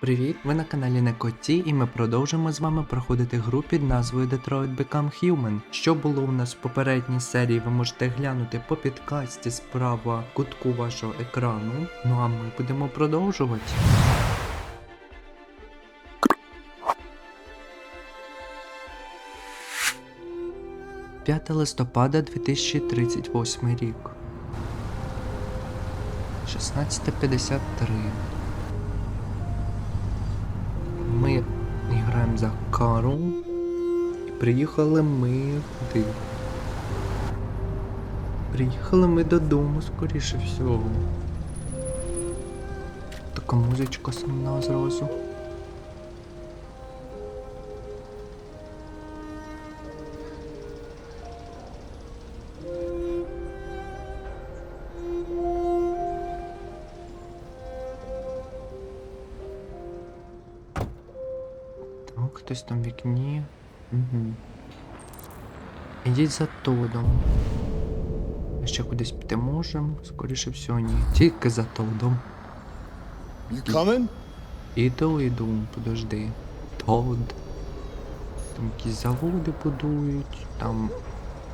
Привіт! Ви на каналі Некоті, і ми продовжимо з вами проходити гру під назвою Detroit Become Human. Що було у нас в попередній серії, ви можете глянути по підкасті справа кутку вашого екрану. Ну а ми будемо продовжувати. П'яте листопада 2038 рік. 16.53 за Кару. І приїхали ми куди? Приїхали ми додому, скоріше всього. Така музичка сумна зразу. Хтось там в вікні. Угу. Ідіть за Тодом. Ми ще кудись піти можемо, скоріше всього ні. Тільки за Тодом. You coming? Іду, іду, подожди. Тод. Там якісь заводи будують, там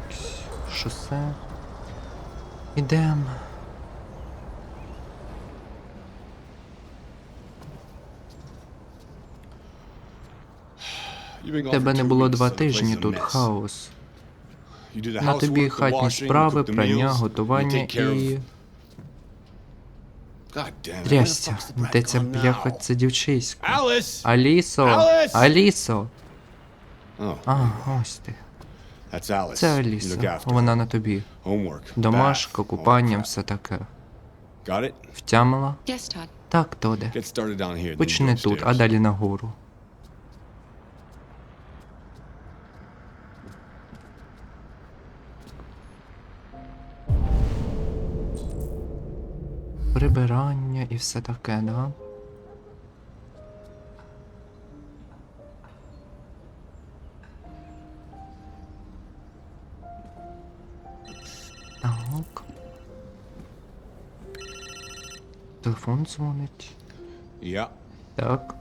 якесь шосе. Ідем. Тебе не було два тижні, тут хаос. На тобі хатні справи, прання, готування і. Трясся. Де ця бляха, дівчисько. Alice! Алісо! Alice! Алісо! Oh, А, ось ти. Це Аліса. Вона на тобі. Домашка, купання, все таке. Втямила? Так, Тоде. Почни тут, а далі нагору. Прибирання і все таке, да? Так. Телефон дзвонить. Yeah, Так,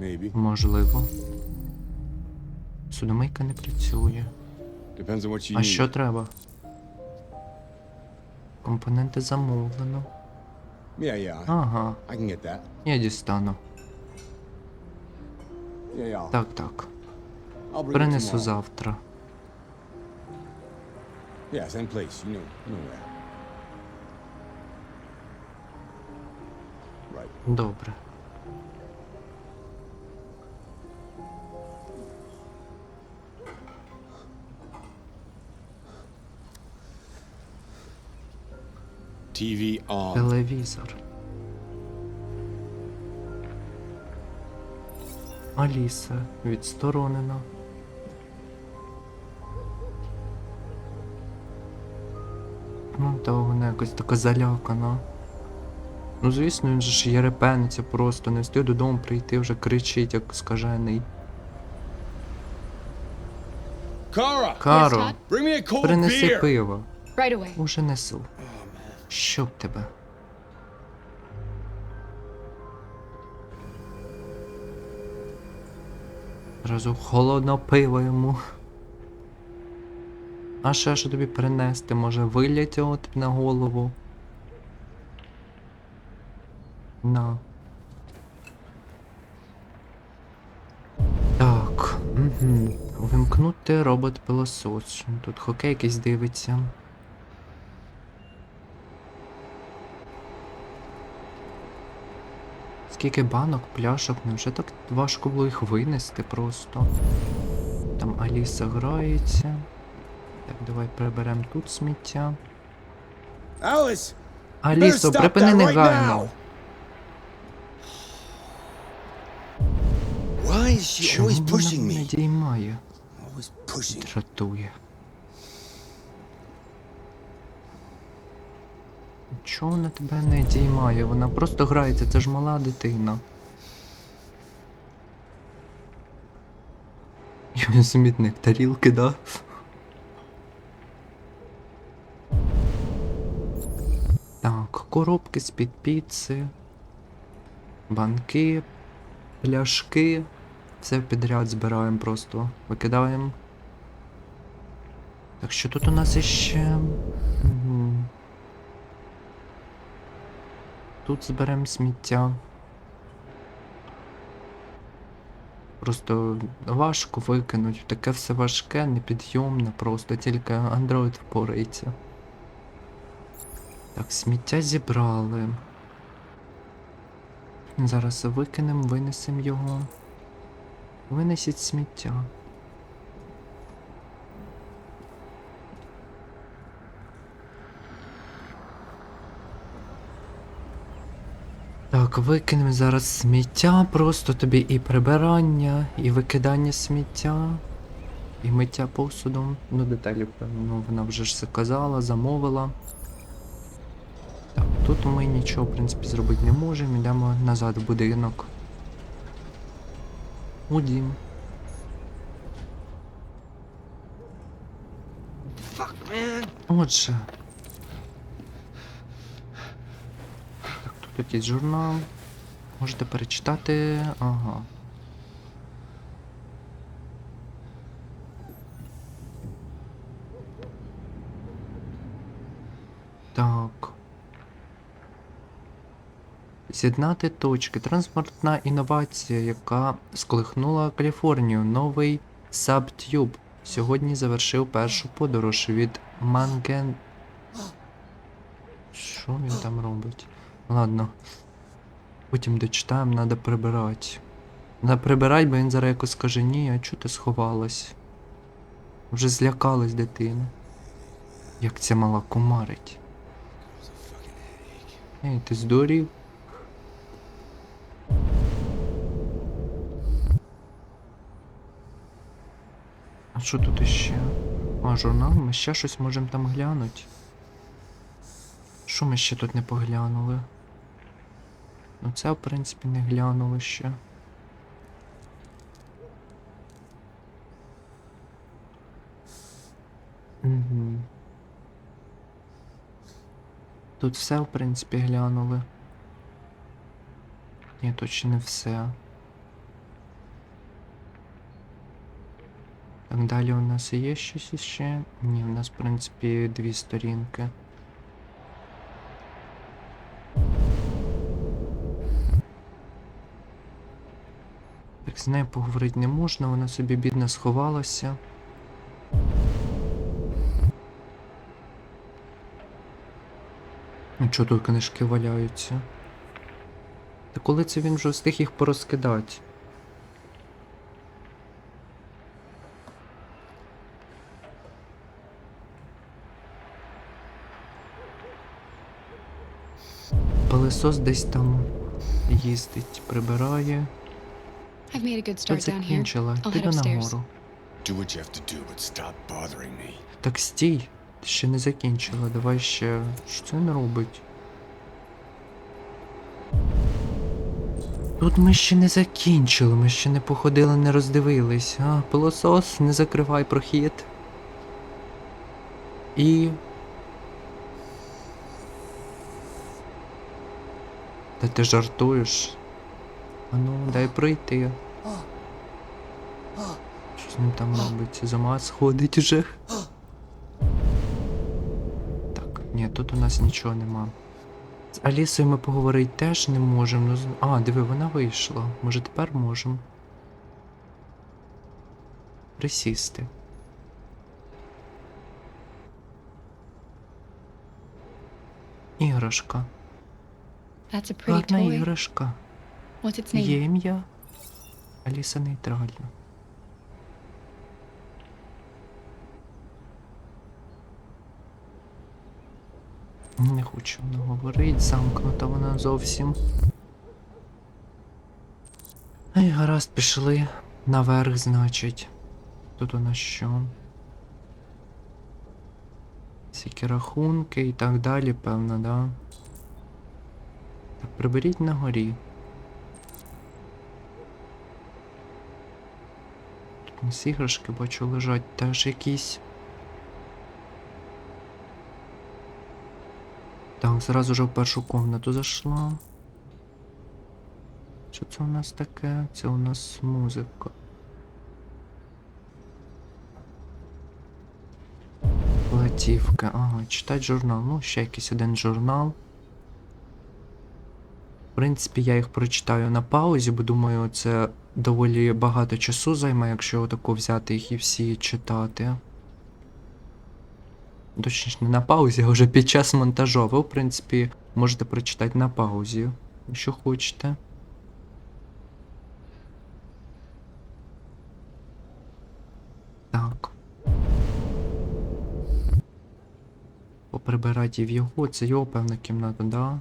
maybe. можливо. Судомийка не працює. Depends on what you А need. що треба? Компоненти замовлено. Yeah, yeah. Ага, I can get that. я дістану. Yeah, yeah. Так, так. I'll bring it Принесу tomorrow. завтра. Yeah, same place. You know, you know where. Right. Добре. TV on. Телевізор. Аліса відсторонена. Ну, та вона якось така залякана. Ну, звісно, він же ж єрепениться просто, не встиг додому прийти, вже кричить, як скажений. A cold принеси пиво. Right away. Уже несу. Щоб тебе. Зразу холодно пиво йому. А ще що тобі принести? Може вилять його тобі на голову? На. Так. Вимкнути робот пилосос. Тут хокей якийсь дивиться. Скільки банок, пляшок, невже так важко було їх винести просто. Там Аліса грається. Так, давай приберемо тут сміття. Alice, Алісо, припини негайно. Чому вона мене діймає? Дратує. Чого вона тебе не діймає? Вона просто грається, це ж мала дитина. Смітник тарілки, да? Так, коробки з-під піци, банки, пляшки. Все підряд збираємо просто. Викидаємо. Так що тут у нас іще. Тут зберемо сміття. Просто важко викинуть. Таке все важке, непідйомне, просто тільки Android впорається. Так, сміття зібрали. Зараз викинемо, винесемо його. Винесіть сміття. Так, викинемо зараз сміття, просто тобі і прибирання, і викидання сміття, і миття посудом. Ну, деталі, певно, вона вже ж все казала, замовила. Так, тут ми нічого, в принципі, зробити не можемо. Йдемо назад в будинок. У дім. Отже. Тут якийсь журнал. Можете перечитати. Ага. Так. З'єднати точки. Транспортна інновація, яка сколихнула Каліфорнію. Новий Subtube сьогодні завершив першу подорож від Манген. Що він там робить? Ладно. Потім дочитаємо, треба прибирати. Треба прибирати, бо він зараз якось скаже, ні, а чого ти сховалась? Вже злякалась дитина. Як ця мала кумарить. Ей, ти здурів? А що тут іще? А, журнал, ми ще щось можемо там глянути. Що ми ще тут не поглянули? Ну це, в принципі, не глянули ще. Угу. Тут все, в принципі, глянули. Ні, ще не все. Так, далі у нас є щось іще? Ні, у нас, в принципі, дві сторінки. Так, з нею поговорити не можна, вона собі бідно сховалася. Ну, чого тут книжки валяються? Та коли це він вже встиг їх порозкидати? Пилисос десь там їздить, прибирає. Тут start down here. закінчила. I'll Ти head до upstairs. нагору. Do what you have to do, but stop bothering me. Так стій, ти ще не закінчила. Давай ще. Що це не робить? Тут ми ще не закінчили, ми ще не походили, не роздивились. А, пилосос, не закривай прохід. І. Та ти жартуєш? А ну, дай пройти. Що з ним там робиться? З ума сходить уже. Так, ні, тут у нас нічого нема. З Алісою ми поговорити теж не можемо. Ну, з- а, диви, вона вийшла. Може тепер можемо. Присісти. Іграшка. That's a pretty Гарна toy. іграшка. What's its name? Є ім'я. Аліса нейтральна. Не хочу вона говорить, замкнута вона зовсім. Ай, гаразд, пішли наверх, значить. Тут у нас що? Всякі рахунки і так далі, певно, да? Так, приберіть на горі. Нас іграшки, бачу, лежать теж якісь. Так, зразу же в першу комнату зайшла. Що це у нас таке? Це у нас музика. Латівка. Ага, читать журнал. Ну, ще якийсь один журнал. В принципі, я їх прочитаю на паузі, бо думаю, це доволі багато часу займе, якщо отако взяти їх і всі читати. Точніше, не на паузі, а вже під час монтажу. Ви, в принципі, можете прочитати на паузі, якщо хочете. Так. Поприбирати в його, це його певна кімната, да?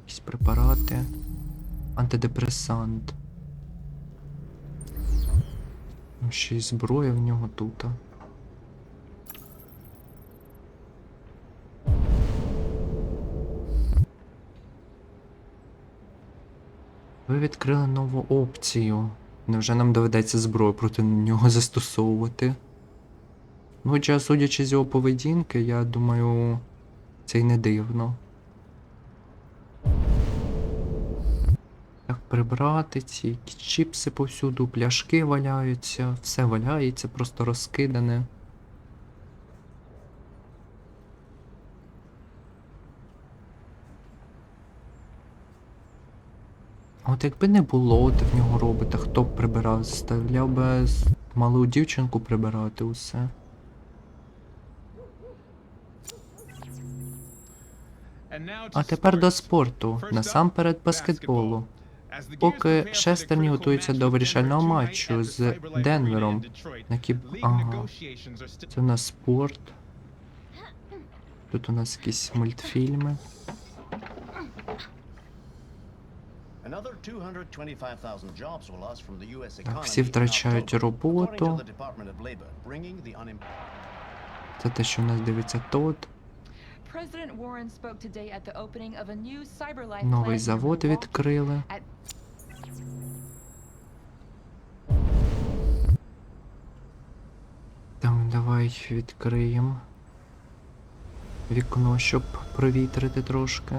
Якісь препарати. Антидепресант. Ще й зброя в нього тут. Ви відкрили нову опцію. Невже нам доведеться зброю проти нього застосовувати? Ну, хоча, судячи з його поведінки, я думаю, це й не дивно. Так, прибрати ці чіпси повсюду, пляшки валяються, все валяється, просто розкидане. От якби не було от в нього робота, хто б прибирав? Заставляв би малу дівчинку прибирати усе. А тепер до спорту, насамперед баскетболу. Поки шестерні готуються до вирішального матчу з Денвером. На кіп... Ага, це у нас спорт. Тут у нас якісь мультфільми. Так, всі втрачають роботу. Це те, що у нас дивиться тот. President Warren spoke давай відкриємо вікно, щоб провітрити трошки.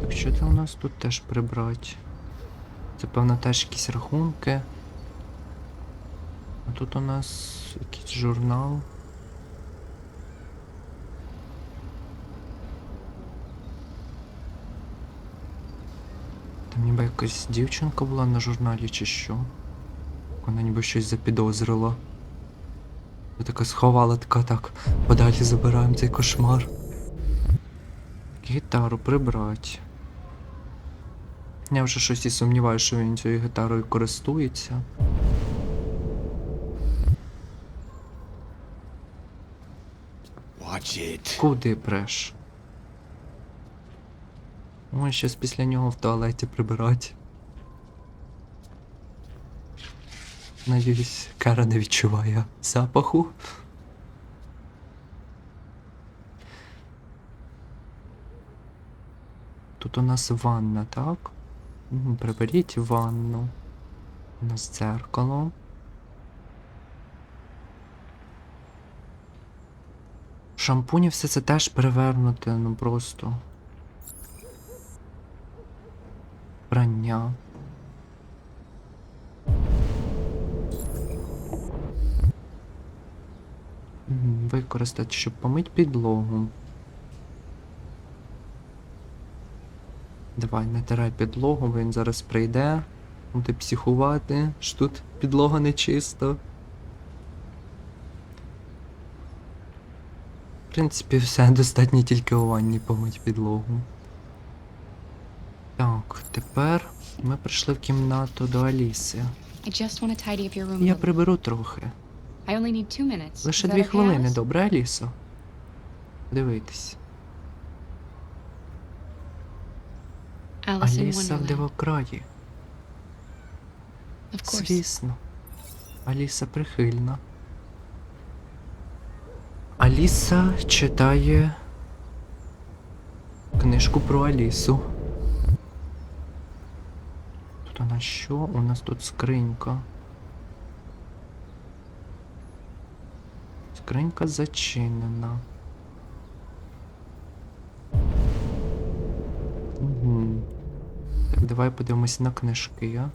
Так що це у нас тут теж прибрати? Це певно теж якісь рахунки. А тут у нас якийсь журнал. Там ніби якась дівчинка була на журналі чи що. Вона ніби щось запідозрила. Я така сховала, така так, подалі забираємо цей кошмар. Гітару прибрати. Я вже щось і сумніваюся, що він цією гітарою користується. Watch it. Куди преш? Ой, щось після нього в туалеті прибирати. Надіюсь, Кара не відчуває запаху. Тут у нас ванна, так? Приберіть ванну. У нас дзеркало. Шампуні все це теж перевернуте, ну просто. Прання. Використати, щоб помить підлогу. Давай, натирай підлогу, бо він зараз прийде. Буде психувати, що тут підлога нечиста. В принципі, все достатньо тільки у ванні помить підлогу. Так, тепер ми прийшли в кімнату до Аліси. Я приберу трохи. I only need two minutes. Лише дві хвилини, добре, Алісо? Дивитись. Аліса в дивокраї. Звісно. Аліса прихильна. Аліса читає книжку про Алісу. Тут нас що? У нас тут скринька. Скринька зачинена. Угу. Так, давай подивимось на книжки, а?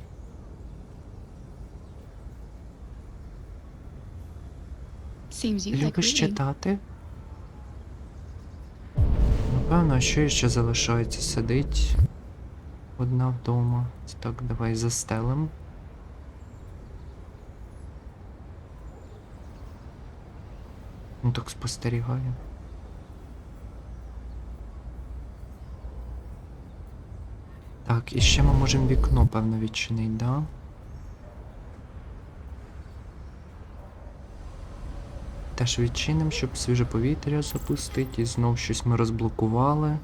Любиш читати? Напевно, а що ще залишається? Сидить одна вдома. Так, давай застелим. Ну так спостерігаю. Так, і ще ми можемо вікно, певно, відчинити, да? Теж відчинимо, щоб свіже повітря запустити. І знов щось ми розблокували.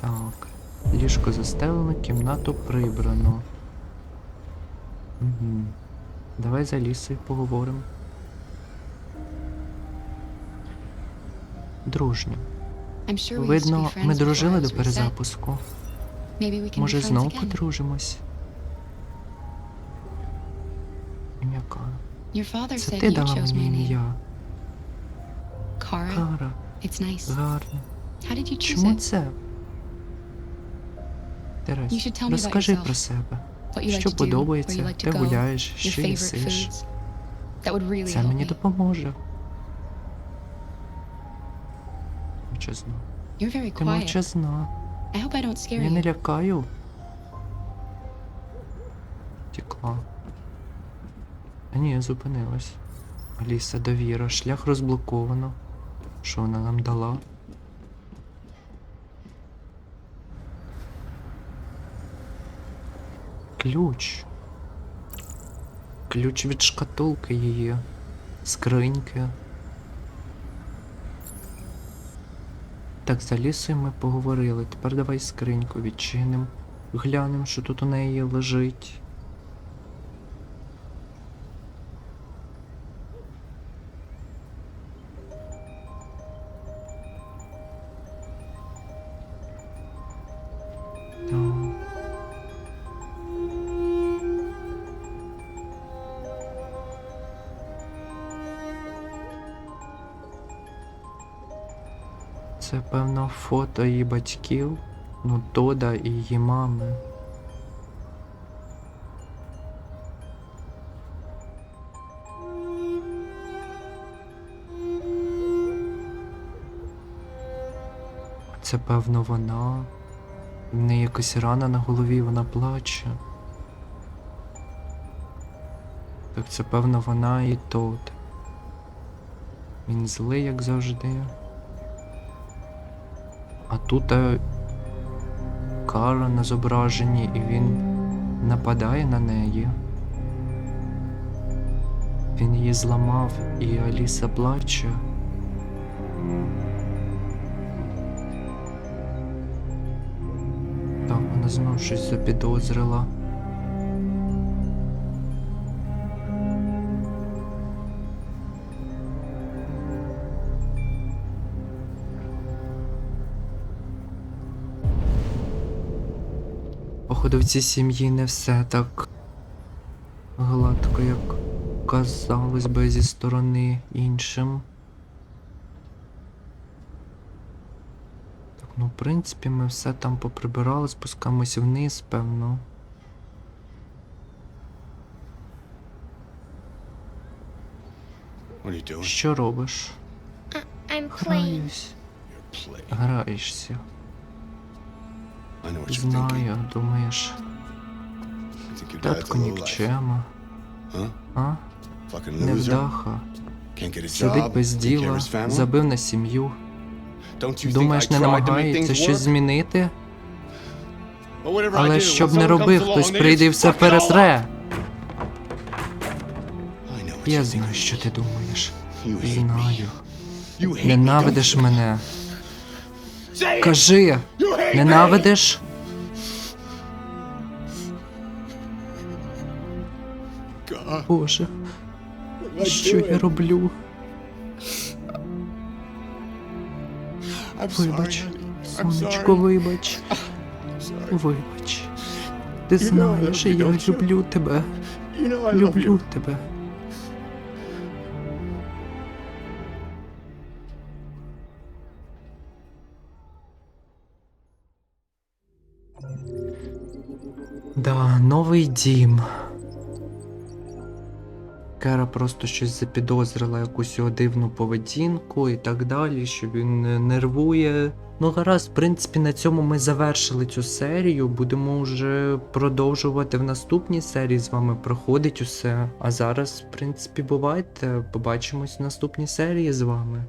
Так. Ліжко застелено, кімнату прибрано. Угу. Давай за лісою поговоримо. Дружньо. Видно, ми дружили до перезапуску. Може, знову подружимось. Ім'я Кара. Your father Це ти дала мені ім'я. Кара, гарно. Чому це? Терес, розкажи про себе. Що подобається, де гуляєш, що їсиш. Це мені допоможе. You're very Ти quiet. мовчазна. I hope I don't scare Я не you. лякаю. Тікла. А ні, зупинилась. Аліса, довіра, шлях розблоковано. Що вона нам дала? Ключ. Ключ від шкатулки її. Скриньки. Так, за лісою ми поговорили. Тепер давай скриньку відчиним. Глянемо, що тут у неї лежить. Це певно фото її батьків, ну Тода і її мами. Це певно вона. В неї якась рана на голові, вона плаче. Так це певно вона і Тод. Він злий, як завжди. Тут е, Кара на зображенні, і він нападає на неї. Він її зламав, і Аліса плаче. Так, вона знов щось запідозрила. Походу, в цій сім'ї не все так гладко, як казалось би зі сторони іншим. Так, ну, в принципі, ми все там поприбирали, спускаємось вниз, певно. Що робиш? Граюсь. Граєшся. Знаю, думаєш, татко нікчема, а? Невдаха. Сидить без діла, забив на сім'ю. Думаєш, не намагається щось змінити? Але щоб when не робив, хтось прийде і все пересре. Я знаю, що ти думаєш. Знаю. Ненавидиш мене. Кажи! Ненавидиш? Боже, що я роблю? Вибач, сонечко, вибач, вибач. Ти знаєш, я люблю тебе. Люблю тебе. Да, новий дім. Кера просто щось запідозрила, якусь його дивну поведінку і так далі, що він е, нервує. Ну гаразд, в принципі, на цьому ми завершили цю серію. Будемо вже продовжувати в наступній серії з вами проходить усе. А зараз, в принципі, бувайте. Побачимось в наступній серії з вами.